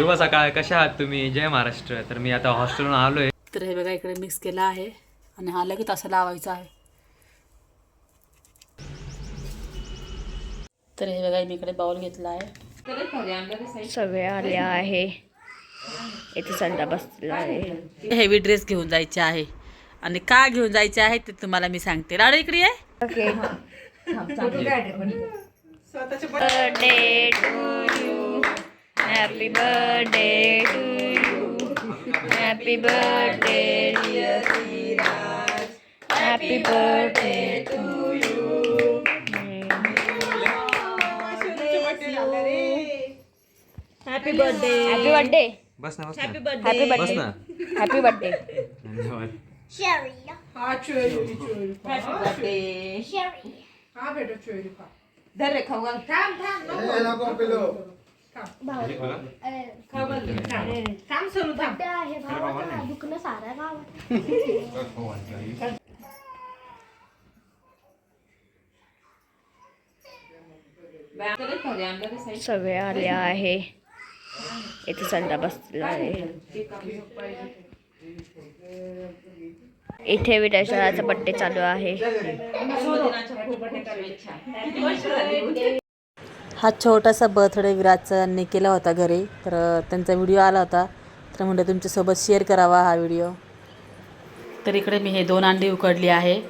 शुभ सकाळ कशा आहात तुम्ही? जय महाराष्ट्र. तर मी आता हॉस्टेलवरून आलोय. तर हे बघा इकडे मिक्स केला आहे आणि हा लगेच असं लावायचा आहे. तर हे बघा मी इकडे बाउल घेतला आहे. सगळे आले आहे. इथे संडा बसलेला आहे. हेवी ड्रेस घेऊन जायचे आहे. आणि का घेऊन जायचे आहे ते तुम्हाला मी सांगते. लाडू इकडे आहे okay birthday to you happy birthday to you happy birthday happy birthday to you happy birthday happy birthday बस ना बस ना। हॅपी बस बर्थडे ना। हॅपी बर्थडे धन्यवाद। सगळे आले आहे इथे संडा बसलेला आहे इथे विटाशाळाचा बड्डे चालू आहे हा छोटासा बर्थडे विराजचा केला होता घरी. तर त्यांचा व्हिडिओ आला होता. तर म्हणलं तुमच्यासोबत शेअर करावा हा व्हिडिओ तर इकडे मी हे दोन अंडी उकडली आहे.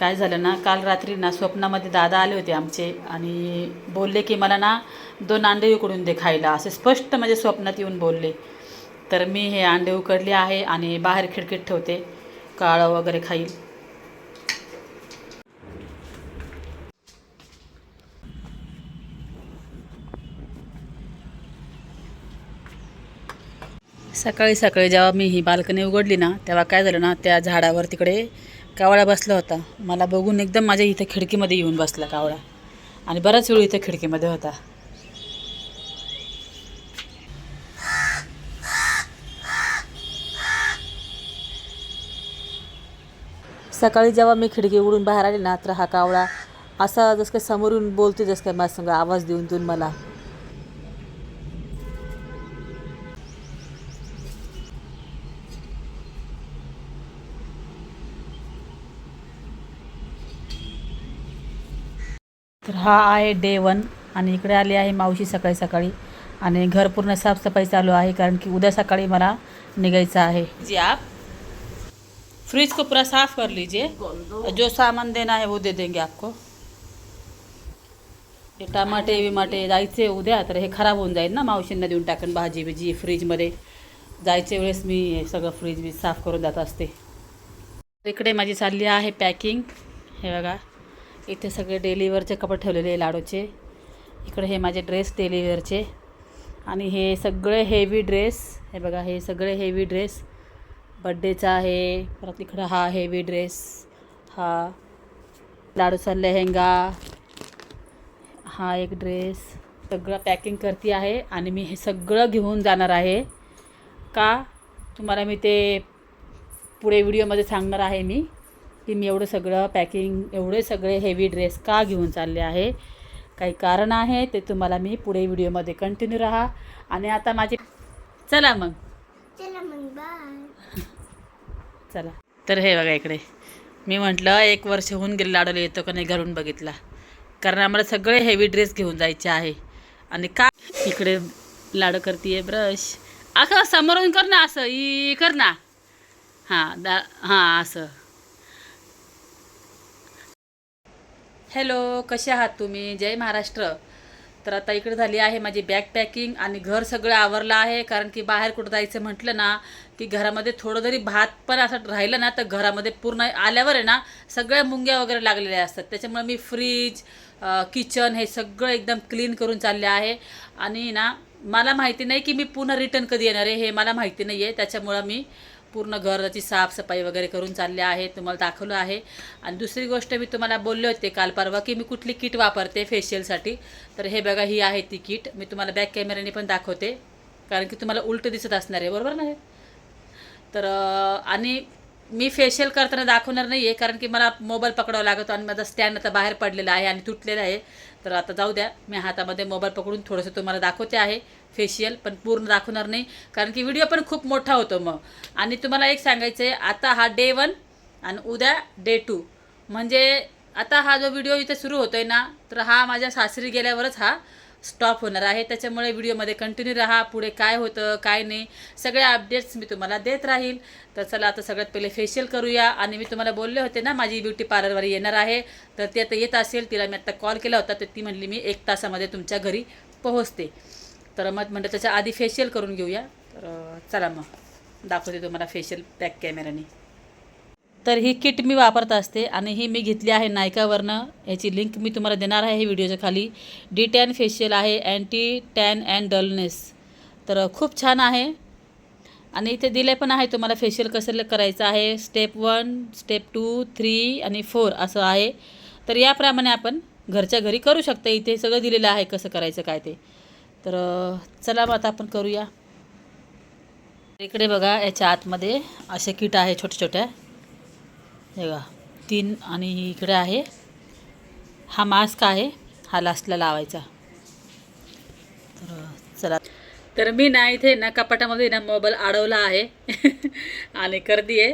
काय झालं ना काल रात्री ना स्वप्नामध्ये दादा आले होते आमचे आणि बोलले की मला ना दोन अंडे उकडून दे खायला. असे स्पष्ट म्हणजे स्वप्नात येऊन बोलले. तर मी हे अंडे उकडले आहे आणि बाहेर खिडकीत ठेवते. काळं वगैरे खाईल. सकाळी सकाळी जेव्हा मी ही बाल्कनी उघडली ना तेव्हा काय झालं ना त्या झाडावर तिकडे कावळा बसला होता. मला बघून एकदम माझ्या इथं खिडकीमध्ये येऊन बसला कावळा. आणि बराच वेळ इथं खिडकीमध्ये होता. सकाळी जेव्हा मी खिडकी उघडून बाहेर आले ना तर हा कावळा असा जसं काय समोरून बोलते जसं काय माझ्या संग आवाज देऊन देऊन मला तर हा आहे डे वन आणि इकडे आली आहे मावशी सकाळी सकाळी. आणि घर पूर्ण साफसफाई चालू आहे कारण की उद्या सकाळी मला निघायचं आहे. जी आप फ्रिज को पूरा साफ कर लीजिए। जो सामान देना है वो दे देंगे आपको। हे टमाटे विमाटे जायचे उद्या तर हे खराब होऊन जाईल ना मावशींना देऊन टाकून भाजी बिजी फ्रीजमध्ये जायच्या वेळेस मी हे सगळं फ्रीज बीज साफ करून जात असते. इकडे माझी चालली आहे पॅकिंग हे बघा. इथे सगळे डेलीवरचे कपडे ठेवलेले आहे लाडूचे. इकडे हे माझे ड्रेस डेलीवरचे आणि हे सगळे हेवी ड्रेस हे बघा हे सगळे हेवी ड्रेस बड्डेचा आहे. परत इकडं हा हेवी ड्रेस हा. लाडूचा लेहंगा हा एक ड्रेस सगळं पॅकिंग करते आहे आणि मी हे सगळं घेऊन जाणार आहे. का? तुम्हाला मी ते पुढे व्हिडिओमध्ये सांगणार आहे मी. की मी एवढं सगळं पॅकिंग एवढे सगळे हेवी ड्रेस का घेऊन चालले आहे? काही कारण आहे ते तुम्हाला मी पुढे व्हिडिओमध्ये कंटिन्यू राहा. आणि आता माझे चला मग. चला तर हे बघा इकडे. मी म्हटलं एक वर्ष होऊन गेलं लाडवलं येतो का नाही घरून बघितला. कारण आम्हाला सगळे हेवी ड्रेस घेऊन जायचे आहे. आणि का इकडे लाडू करते ब्रश अखं समोरून कर ना असं. ई कर ना. हां दा हां असं. हॅलो कसे आहात तुम्ही? जय महाराष्ट्र. तर आता इकडे झाली आहे माझी बॅग पॅकिंग आणि घर सगळं आवरलं आहे कारण की बाहेर कुठं जायचं म्हटलं ना की घरामध्ये थोडं जरी भात पण असं राहिलं ना तर घरामध्ये पूर्ण आल्यावर आहे ना सगळ्या मुंग्या वगैरे लागलेल्या असतात. त्याच्यामुळे मी फ्रीज किचन हे सगळं एकदम क्लीन करून चालले आहे. आणि ना मला माहिती नाही की मी पुन्हा रिटर्न कधी येणार आहे हे मला माहिती नाही आहे त्याच्यामुळं मी पूर्ण घराची साफसफाई वगैरे करून चालले आहे तुम्हाला दाखवलं आहे. आणि दुसरी गोष्ट मी तुम्हाला बोलले होते काल परवा की मी कुठली किट वापरते फेशियलसाठी तर हे बघा ही आहे ती किट. मी तुम्हाला बॅक कॅमेऱ्याने पण दाखवते. कारण की तुम्हाला उलटं दिसत असणार आहे बरोबर ना तर आणि मी फेशियल करताना दाखवणार नाही आहे कारण की मला मोबाईल पकडावा लागतो आणि माझा स्टँड आता बाहेर पडलेला आहे आणि तुटलेला आहे. तर आता जाऊ द्या मी हातामध्ये मोबाईल पकडून थोडंसं तुम्हाला दाखवते आहे. फेशियल पण पूर्ण दाखवणार नाही. कारण की व्हिडिओ पण खूप मोठा होतो मग. आणि तुम्हाला एक सांगायचं आहे आता हा डे वन आणि उद्या डे टू म्हणजे आता हा जो व्हिडिओ इथे सुरू होतोय ना तर हा माझ्या सासरी गेल्यावरच हा स्टॉप होणार आहे. त्याच्यामुळे व्हिडिओमध्ये कंटिन्यू राहा पुढे काय होतं काय नाही. सगळे अपडेट्स मी तुम्हाला देत राहील. तर चला आता सगळ्यात पहिले फेशियल करूया. आणि मी तुम्हाला बोलले होते ना माझी ब्युटी पार्लरवर येणार आहे. तर ती आता येत असेल तिला मी आत्ता कॉल केला होता तर ती म्हणली मी एक तासामध्ये तुमच्या घरी पोहोचते. तर मग म्हणलं त्याच्या आधी फेशियल करून घेऊया. तर चला मग. दाखवते तुम्हाला फेशियल बॅक कॅमेराने तर ही किट मी वापरत असते आणि ही मी घेतली आहे नायकावरनं. याची लिंक मी तुम्हाला देणार आहे व्हिडिओच्या खाली. डी टॅन फेशियल आहे अँटी टॅन अँड डलनेस तर खूप छान आहे. आणि इथे दिले पण आहे तुम्हाला फेशियल कसं करायचं आहे. Step one step two three आणि फोर असं आहे. तर याप्रमाणे आपण घरच्या घरी करू शकता. इथे सगळं दिलेलं आहे कसं करायचं काय ते. तर चला मग आता आपण करूया. इकडे बघा याच्या आतमध्ये असे किट आहे छोट्या छोट्या हे बघा तीन आणि इकडे आहे. हा मास्क आहे हा लास्टला लावायचा. तर चला. तर मी ना इथे ना कपाटामध्ये ना मोबाईल अडवला आहे. आणि करदी आहे.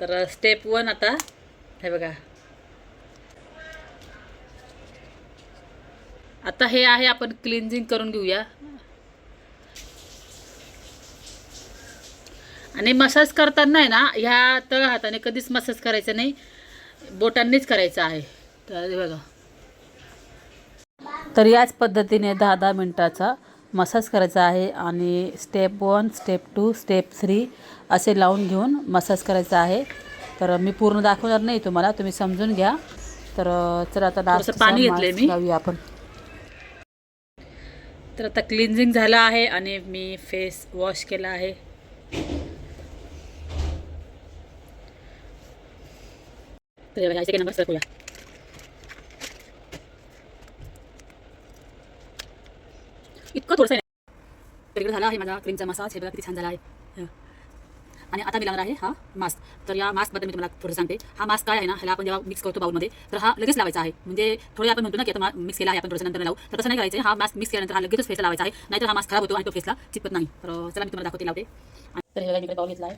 तर स्टेप वन आता. हे बघा. आता हे आहे आपण क्लिन्झिंग करून घेऊया. आणि मसाज करताना आहे ना ह्या तळ हाताने कधीच मसाज करायचा नाही. बोटांनीच करायचा आहे. तर बघा. तर याच पद्धतीने दहा दहा मिनटाचा मसाज करायचा आहे आणि step one step two step three असे लावून घेऊन मसाज करायचा आहे. तर मी पूर्ण दाखवणार नाही तुम्हाला तुम्ही समजून घ्या. तर चला आता पाणी घेतले मी. आपण. तर आता क्लिन्झिंग झालं आहे आणि मी फेस वॉश केला आहे. तर हे इतकं थोडंसं आहे. झाला आहे माझा क्रीमचा मसाज हे बघा किती छान झाला आहे. आणि आता मी लागणार आहे हा मास्क तर या मास्कबद्दल मी तुम्हाला थोडं सांगते. हा मास्क काय आहे ना ह्याला आपण जेव्हा मिक्स करतो बाउलमध्ये तर हा लगेच लावायचा आहे. म्हणजे थोडे आपण म्हणतो ना की आता मिक्स केला आहे आपण थोडं नंतर लावू. तर तसं नाही करायचं. हा मास्क मिक्स केल्यानंतर हा लगेच फेसला लावायचा आहे. नाहीतर हा मास्क खराब होतो आणि तो फेसला चिपत नाही. तर चला मी तुम्हाला दाखवते लावते. आणि तर हे इकडे बाउल घेतला आहे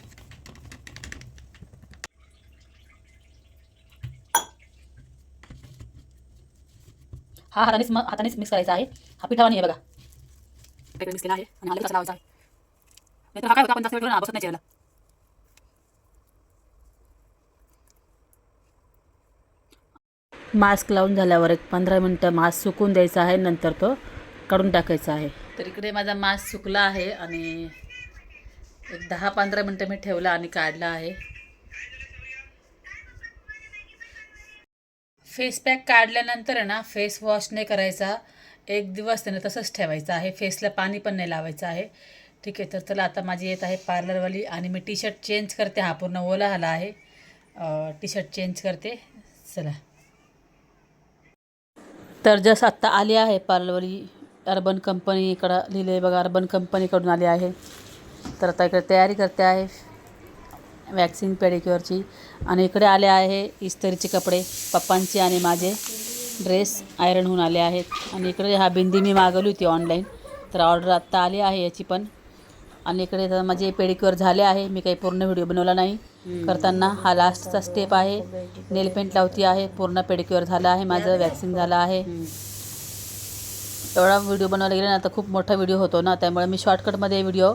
हा हातानेच म- हातानेच मिक्स करायचा आहे. हा पिठावा नाही आहे बघा. मिक्स केला आहे आणि हा लगेच लावायचा आहे. नाहीतर हा काय होता? आपण जास्त वेळ बसत नाही चेहऱ्याला मास्क लावून झाल्यावर एक पंधरा मिनटं मास्क सुकून द्यायचा आहे नंतर तो काढून टाकायचा आहे. तर इकडे माझा मास्क सुकला आहे आणि एक दहा पंधरा मिनटं मी ठेवला आणि काढला आहे. फेस पॅक काढल्यानंतर आहे ना फेस वॉश नाही करायचा. एक दिवस त्यानं तसंच ठेवायचं आहे. फेसला पाणी पण नाही लावायचं आहे. ठीक आहे तर चला आता माझी येत आहे पार्लरवाली आणि मी टी शर्ट चेंज करते. हा पूर्ण ओला आला आहे. टी शर्ट चेंज करते. चला. तर जसं आत्ता आली आहे पार्लवली अर्बन कंपनीकडं लिहिले बघा अर्बन कंपनीकडून आली आहे. तर आता इकडे तयारी करते आहे वॅक्सिन पेडिक्युअरची. आणि इकडे आले आहे इस्त्रीचे कपडे पप्पांचे आणि माझे ड्रेस आयरन होऊन आले आहेत. आणि इकडे हा बिंदी मी मागवली होती ऑनलाईन. तर ऑर्डर आत्ता आली आहे याची पण. आणि इकडे तर माझे पेडिक्युअर झाले आहे मी काही पूर्ण व्हिडिओ बनवला नाही. करताना हा लास्टचा स्टेप आहे. नेल पेंट लावती आहे. पूर्ण पेडिक्युअर झालं आहे. माझं वॅक्सिन झालं आहे. एवढा व्हिडिओ बनवायला गेला ना तर खूप मोठा व्हिडिओ होतो ना त्यामुळे मी शॉर्टकटमध्ये व्हिडिओ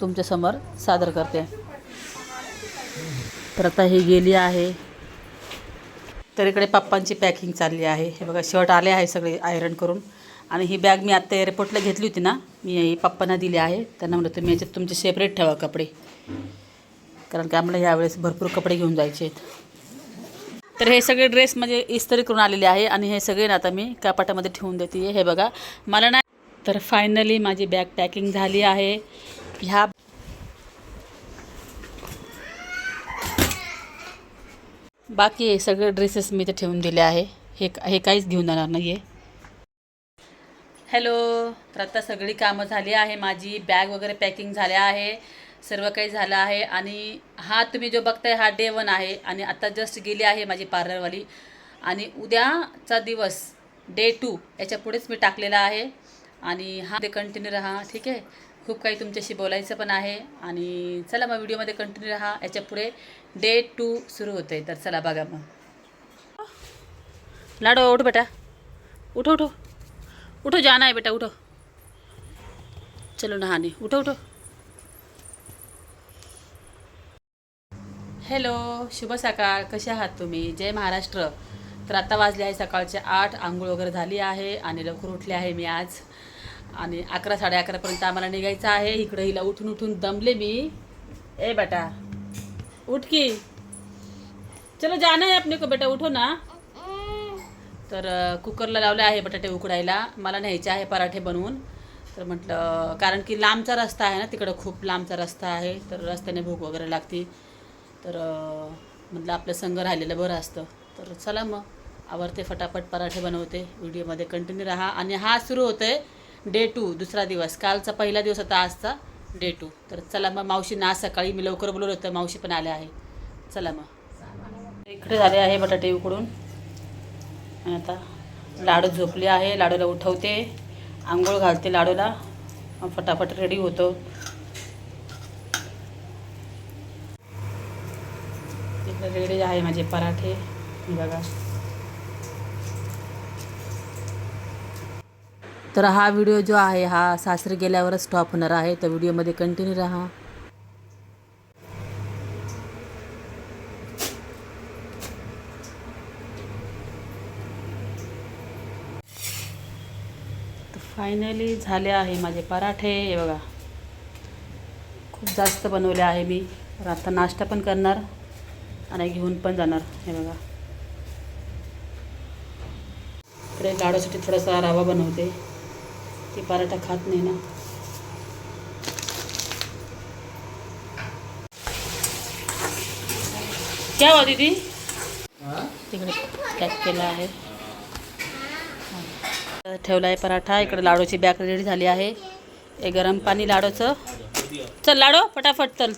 तुमच्यासमोर सादर करते. तर आता ही गेली आहे. तर इकडे पप्पांची पॅकिंग चालली आहे. हे बघा शर्ट आले आहे सगळे आयरन करून. आणि ही बॅग मी आत्ता एअरपोर्टला घेतली होती ना मी ही पप्पांना दिली आहे. त्यांना म्हणलं तुम्ही याच्यात तुमचे सेपरेट ठेवा कपडे. कारण की आम्हाला ह्यावेळेस भरपूर कपडे घेऊन जायचे आहेत. तर हे सगळे ड्रेस म्हणजे इस्त्री करून आलेले आहे आणि हे सगळे ना आता मी कपाटामध्ये ठेवून देते. हे बघा मला ना तर फायनली माझी बॅग पॅकिंग झाली आहे. ह्या बाकी हे सगळे ड्रेसेस मी इथे ठेवून दिले आहे. हे हे काहीच घेऊन जाणार नाही आहे हॅलो तर आता सगळी कामं झाली आहे. माझी बॅग वगैरे पॅकिंग झाल्या आहे. सर्व काही झालं आहे आणि हा तुम्ही जो बघताय हा डे वन आहे आणि आता जस्ट गेली आहे माझी पार्लरवाली आणि उद्याचा दिवस डे टू याच्या पुढेच मी टाकलेला आहे. आणि हा ते कंटिन्यू राहा ठीक आहे? खूप काही तुमच्याशी बोलायचं पण आहे आणि चला मग व्हिडिओमध्ये कंटिन्यू राहा. याच्यापुढे डे टू सुरू होते तर चला बघा मग. लाडो उठ बेटा. उठो उठो. उठो जाना आहे बेटा उठो. चलो नहाने. उठो उठो. हॅलो शुभ सकाळ. कसे आहात तुम्ही? जय महाराष्ट्र. तर आता वाजले आहे सकाळचे आठ. आंघोळ वगैरे झाली आहे आणि लवकर उठले आहे मी आज. आणि अकरा साडे अकरापर्यंत आम्हाला निघायचं आहे. इकडं हिला उठून उठून दमले मी. ए बेटा उठ की. चलो जाना है अपने को बेटा उठो ना. तर कुकरला लावले आहे बटाटे उकडायला. मला न्यायचे आहे पराठे बनवून. तर म्हटलं कारण की लांबचा रस्ता आहे ना तिकडं खूप लांबचा रस्ता आहे. तर रस्त्याने भूक वगैरे लागते. तर म्हटलं आपलं संघ राहिलेलं बरं असतं. तर चला मग आवडते फटाफट पराठे बनवते. व्हिडिओमध्ये कंटिन्यू राहा. आणि हा सुरू होतं आहे डे टू दुसरा दिवस. कालचा पहिला दिवस होता आजचा डे टू. तर चला मग मावशींना आज सकाळी. मी लवकर बोलवलं होतं मावशी पण आल्या आहे. चला मग. इकडे झाले आहे बटाटे उकडून. आणि आता लाडू झोपले आहे. लाडूला उठवते. आंघोळ घालते लाडूला. मग फटाफट रेडी होतो. इकडे आहे माझे पराठे. बघा. तर हा व्हिडिओ जो आहे हा सासरी गेल्यावरच स्टॉप होणार आहे. तर व्हिडिओमध्ये कंटिन्यू राहा. फायनली झाले आहे माझे पराठे. हे बघा. खूप जास्त बनवले आहे मी. तर आता नाश्ता पण करणार. आणि घेऊन पण जाणार. हे बघा. इकडे लाडूसाठी थोडासा रवा बनवते. ती पराठा खात नाही ना. क्या हो दीदी? तिकडे पॅक केला आहे. ठेवला आहे पराठा. इकडे लाडूची बॅक रेडी झाली आहे. हे गरम पाणी लाडूचं. चल लाडो फटाफट चल.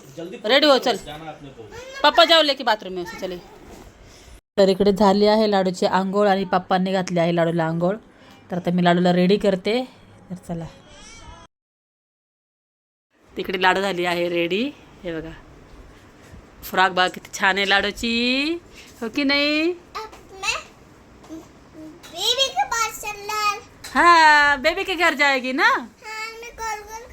रेडी हो चल. पप्पा जाऊ ले की बाथरूम में उसे चले. तर इकडे झाली आहे लाडूची आंघोळ आणि पप्पांनी घातली आहे लाडूला आंघोळ. तर आता मी लाडूला रेडी करते. तर चला. तिकडे लाडू झाली आहे रेडी हे बघा. फ्रॉक बघा किती छान आहे लाडूची. हो की नाही? बेबी के पास चल रहा है. हाँ बेबी के घर जाएगी ना हाँ मैं गोल गोल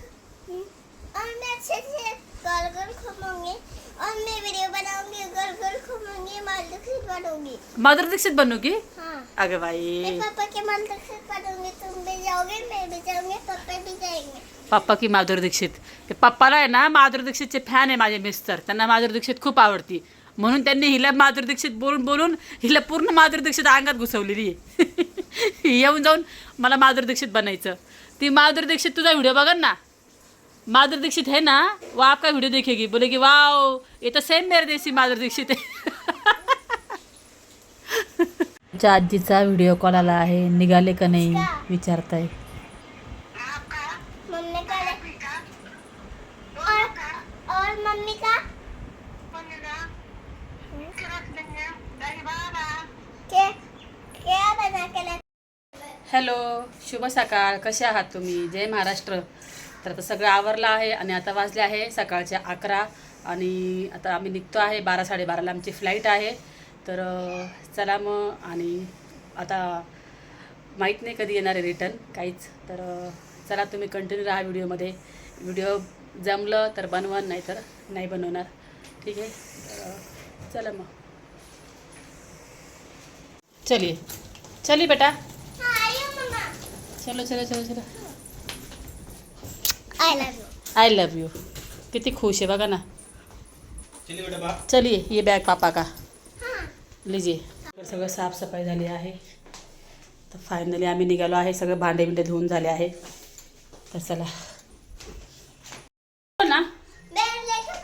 और मैं अच्छे से गोल गोल घूमूंगी और मैं वीडियो बनाऊंगी गोल गोल घूमूंगी मालूम से बनूंगी माधुरी दीक्षित बनूगी हाँ अगं बाई मैं पापा के मालूम से बनूंगी तुम भी जाओगे मैं भी जाऊंगी पापा भी जाएंगे पप्पा की माधुरी दीक्षित ते पप्पाला आहे ना माधुरी दीक्षितचे फॅन आहे माझे मिस्टर त्यांना माधुरी दीक्षित खूप आवडती म्हणून त्यांनी हिला माधुरी दीक्षित बोलून बोलून हिला पूर्ण माधुरी दीक्षित अंगात घुसवलेली आहे येऊन जाऊन मला माधुरी दीक्षित बनायचं ती माधुरी दीक्षित तुझा व्हिडिओ बघा ना माधुरी दीक्षित है ना? वो आपका वीडियो देखेगी। बोलेगी वाओ ये तो सेम मेरे जैसी माधुरी दीक्षित है. आमच्या आजीचा व्हिडिओ कॉल आला आहे. निघाले का नाही? विचारताय. हॅलो शुभ सकाळ. कसे आहात तुम्ही? जय महाराष्ट्र. तर आता सगळं आवरलं आहे आणि आता वाजले आहे सकाळचे अकरा आणि आता आम्ही निघतो आहे बारा साडेबाराला. आमची फ्लाईट आहे. तर चला मग आणि आता माहीत नाही कधी येणार आहे रिटर्न काहीच. तर चला तुम्ही कंटिन्यू राहा व्हिडिओमध्ये. व्हिडिओ जमलं तर बनवा नाही तर नाही बनवणार. ठीक आहे? चला मग. चलिए चलिए बेटा. चलो चलो चलो चलो. I love you I love you किती खुश आहे बघा ना. चलिए ये बॅग पापा का. लीजिए. सगळं साफसफाई झाली आहे. तर फायनली आम्ही निघालो आहे. सगळं भांडे बिंडे धुवून झाले आहे. तर चला. हो ना? मैं लेके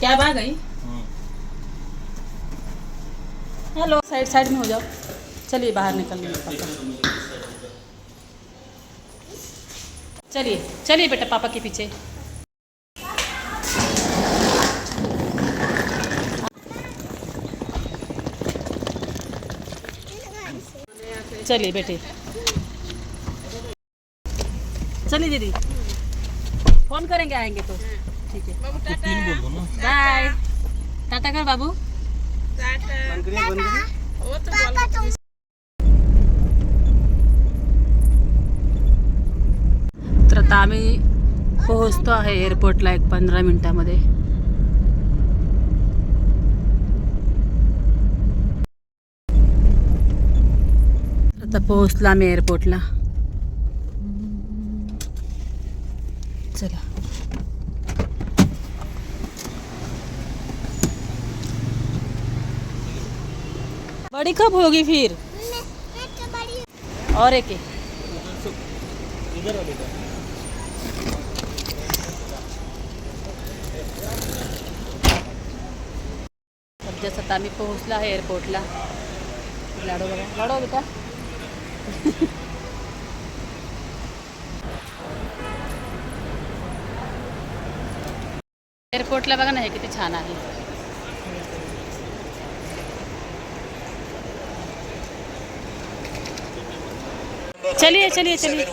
क्या बाग आई हेलो, साइड साइड में हो जाओ। चलिए, बाहर निकल पापा चलिए चलिए बेटा, पापा के पीछे। चलिए बेटे। चलिए दीदी। फोन करेंगे आएंगे तो। ठीक है। बाय टाटा। कर बाबू। तर आता आम्ही पोहोचतो आहे एअरपोर्टला एक पंधरा मिनिटामध्ये. आता पोहोचलो आम्ही एअरपोर्टला. चला। बड़ी कब होगी फिर? और एक सध्या आता आम्ही पोहोचलो आहे लाडू बघा लाडू बेटा एअरपोर्टला बघा ना हे किती छान आहे. चलिए चलिए चलिए.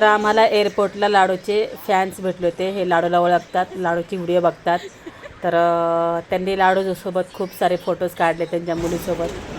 तर आम्हाला एअरपोर्टला लाडूचे फॅन्स भेटले होते. हे लाडूला ओळखतात लाडूची व्हिडिओ बघतात. तर त्यांनी लाडूसोबत खूप सारे फोटोज काढले त्यांच्या मुलीसोबत.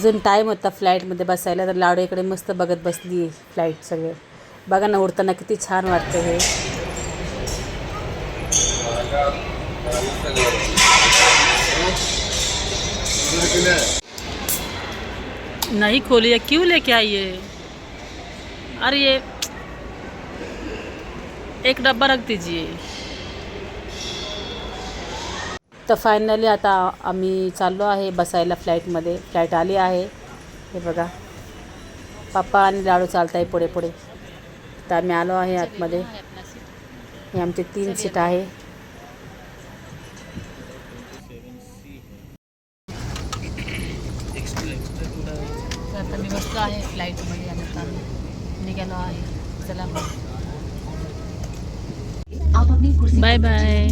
अजून टाईम होता फ्लाईटमध्ये बसायला तर लाडू इकडे मस्त बघत बसली फ्लाईट सगळे. बघा ना उडताना किती छान वाटतं हे. नहीं खोलिए क्यों लेके आई है अरे ये एक डब्बा रख दीजिए। तर फायनली आता आम्ही चाललो आहे बसायला फ्लाईटमध्ये फ्लाईट आली आहे. हे बघा. पप्पा आणि लाडू चालत आहे पुढे पुढे तर आम्ही आलो आहे आतमध्ये. हे आमचे तीन सीट आहे तर आता मी बसलो आहे फ्लाईटमध्ये आणि आता आम्ही निघालो आहे चला बाय बाय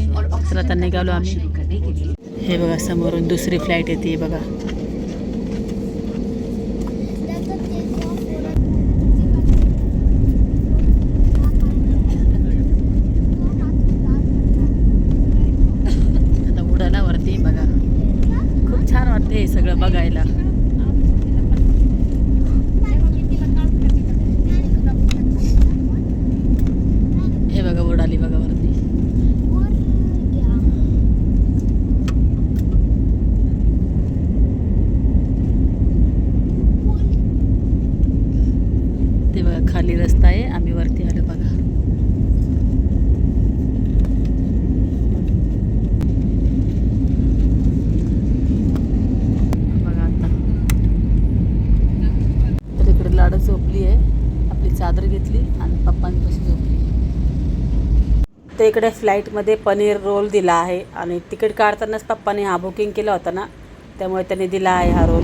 आता निघालो आम्ही. हे बघा समोरून दुसरी फ्लाईट येते बघा. आता उडाला वरती बघा. खूप छान वाटते हे सगळं बघायला हे बघा उडाली बघा वरती ते बघा खाली रस्ता आहे आम्ही वरती आलो बघा बघा आता तर इकडे लाडू झोपली आहे आपली चादर घेतली आणि पप्पांपाशी झोपली तिकडे इकडे फ्लाईटमध्ये पनीर रोल दिला आहे आणि तिकीट काढतानाच पप्पाने हा बुकिंग केला होता ना त्यामुळे त्यांनी दिला आहे हा रोल.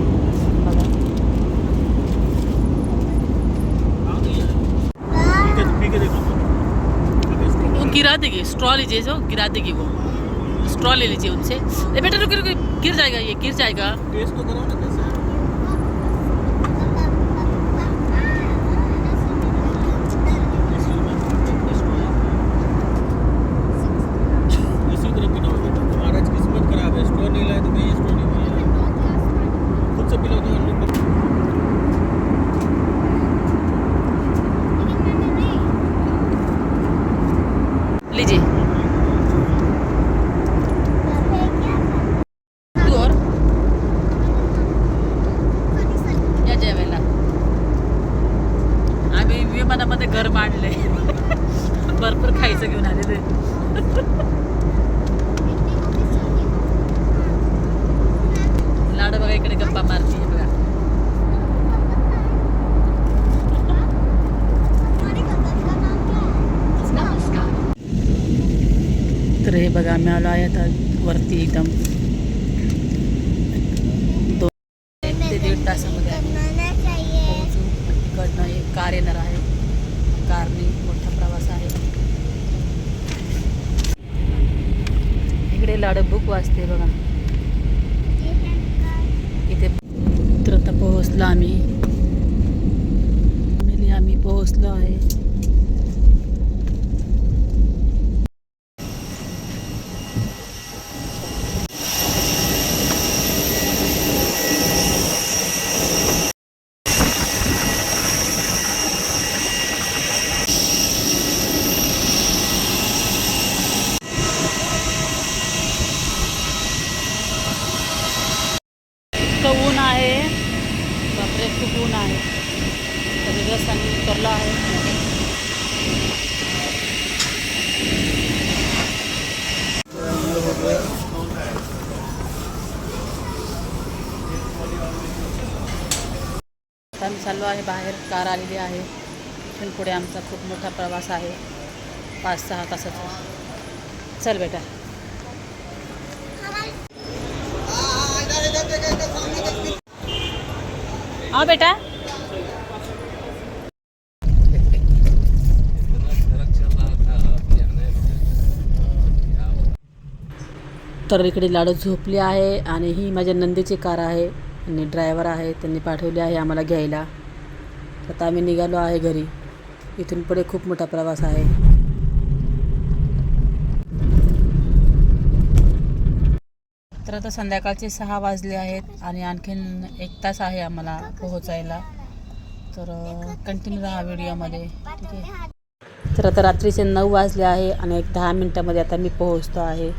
गिरा देगी स्ट्रॉ लीजिए जो गिरा देगी वो. स्ट्रॉ ले लीजिए उनसे. बेटा रुक रुक गिर जाएगा ये गिर जाएगा. इसी घर मांडले. भरपूर खायचं घेऊन आले ते. लाड बघा इकडे गप्पा मारते बघा. तर हे बघा आम्ही आलो आहे आता वरती एकदम. आम्ही पोहोचलो आहे इतकं ऊन आहे बापरे खूप ऊन आहे तरी रस्त्याने उतरलो आहे आता आम्ही चाललो आहे बाहेर कार आलेली आहे इथून पुढे आमचा खूप मोठा प्रवास आहे. पाच सहा तासाचा. चल बेटा. हा बेटा. तर इकडे लाडू झोपली आहे आणि ही माझ्या नंदीची कार आहे. आणि ड्रायव्हर आहे त्यांनी पाठवली आहे आम्हाला घ्यायला. आता आम्ही निघालो आहे घरी. इथून पुढे खूप मोठा प्रवास आहे. तर आता संध्याकाळचे सहा वाजले आहेत आणि आणखीन एक तास आहे आम्हाला पोहोचायला. तर कंटिन्यू राहा व्हिडिओमध्ये ठीक आहे? तर आता रात्रीचे नऊ वाजले आहे आणि एक दहा मिनटामध्ये आता मी पोहोचतो आहे.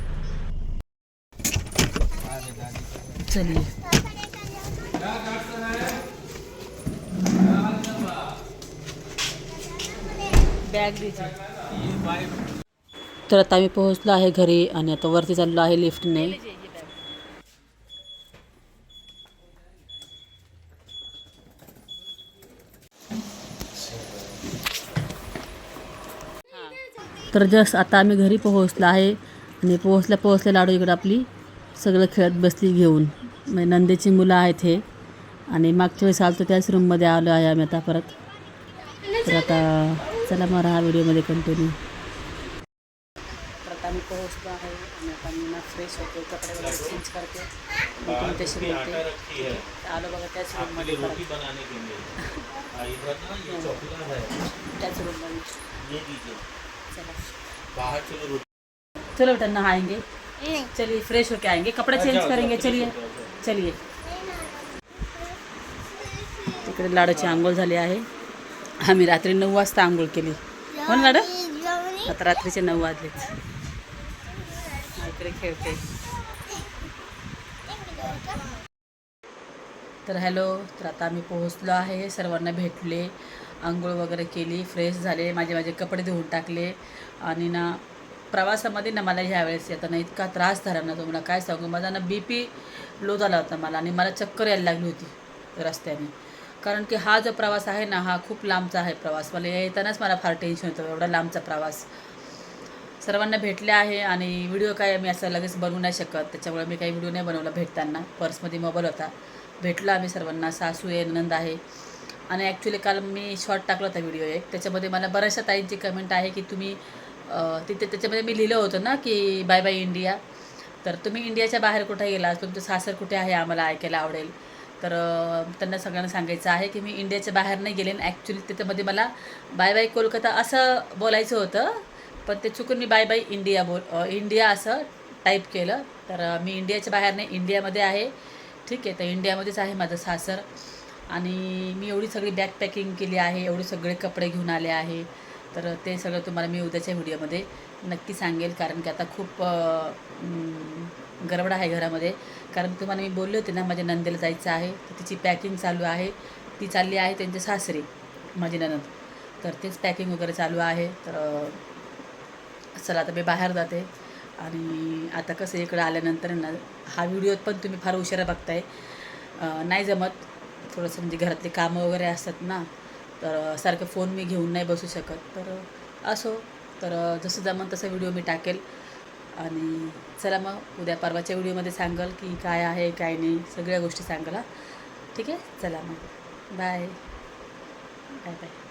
चलिए. बॅग तर आता आम्ही पोहोचलो आहे घरी आणि आता वरती चाललो आहे लिफ्टने तर जस्ट आता आम्ही घरी पोहोचलो आहे आणि पोहोचल्या पोहोचल्या लाडू इकडं आपली सगळं खेळत बसली घेऊन. म्हणजे नंदेची मुलं आहेत हे. आणि मागच्या वेळेस आलतो त्याच रूममध्ये आलो आहे आम्ही आता परत. तर आता चला मग राहा व्हिडिओमध्ये कंटिन्यू तर आता आम्ही पोहोचलो आहे आणि आता मी ना फ्रेश होते. कपडे वगैरे चेंज करते. मग बोलते आलो बघा त्याच रूममध्ये परत बनाने के लिए. हाँ, इधर ना ये चौकीदार है. त्याच रूममध्ये चला. चलो रोटी. चलो बेटा नहाएँगे. नहीं चलिए फ्रेश होके आएँगे. कपड़े चेंज करेंगे. चलिए. चलिए. तिकडे लाडाची आंघोळ झाली आहे. आम्ही रात्री नऊ वाजता आंघोळ केली. हो ना लाडू जवनी आता रात्रीचे नऊ वाजलेत. हा, इकडे खेळते. तर हॅलो तर आता आम्ही पोहोचलो आहे. सर्वांना भेटले. आंघोळ वगैरे केली फ्रेश झाले. माझे माझे कपडे धुवून टाकले. आणि ना प्रवासामध्ये ना मला ह्यावेळेस येताना इतका त्रास झाला ना तुम्हाला काय सांगू? माझा ना बी पी लो झाला होता मला. आणि मला चक्कर यायला लागली होती रस्त्याने. कारण की हा जो प्रवास आहे ना हा खूप लांबचा आहे प्रवास. मला येतानाच मला फार टेन्शन होतं एवढा लांबचा प्रवास. सर्वांना भेटले आहे आणि व्हिडिओ काय मी असं लगेच बनवू नाही शकत. त्याच्यामुळे मी काही व्हिडिओ नाही बनवला भेटताना. पर्समध्ये मोबाईल होता. भेटलो आम्ही सर्वांना. सासू आहे नंद आहे. आणि ॲक्च्युली काल मी शॉर्ट टाकला होता व्हिडिओ एक. त्याच्यामध्ये मला बऱ्याचशा ताईंची कमेंट आहे की तुम्ही तिथे त्याच्यामध्ये मी लिहिलं होतं ना की बाय बाय इंडिया तर तुम्ही इंडियाच्या बाहेर कुठे गेला तुमचं सासर कुठे आहे? आम्हाला ऐकायला आवडेल. तर त्यांना सगळ्यांना सांगायचं आहे की मी इंडियाच्या बाहेर नाही गेले ॲक्च्युली त्याच्यामध्ये मला बाय बाय कोलकाता असं बोलायचं होतं पण ते चुकून मी बाय बाय इंडिया बोल इंडिया असं टाईप केलं. तर मी इंडियाच्या बाहेर नाही इंडियामध्ये आहे. ठीक आहे तर इंडियामध्येच आहे माझं सासर. आणि मी एवढी सगळी बॅग पॅकिंग केली आहे एवढे सगळे कपडे घेऊन आले आहे. तर ते सगळं तुम्हाला मी उद्याच्या व्हिडिओमध्ये नक्की सांगेल कारण की आता खूप गडबड आहे घरामध्ये. कारण तुम्हाला मी बोलले होते ना माझ्या नंदेला जायचं आहे. तर तिची पॅकिंग चालू आहे. ती चालली आहे त्यांच्या सासरी माझी ननद. तर तेच पॅकिंग वगैरे चालू आहे. तर चला आता मी बाहेर जाते. आणि आता कसं इकडं आल्यानंतर ना हा व्हिडिओ पण तुम्ही फार उशिरा बघताय. नाही जमत. थोडंसं म्हणजे घरातले कामं वगैरे असतात ना तर सारखं फोन मी घेऊन नाही बसू शकत. तर असो. तर जसं जमन तसं व्हिडिओ मी टाकेल. आणि चला मग उद्या परवाच्या व्हिडिओमध्ये सांगाल की काय आहे काय नाही सगळ्या गोष्टी सांगाल. ठीक आहे? चला मग. Bye bye bye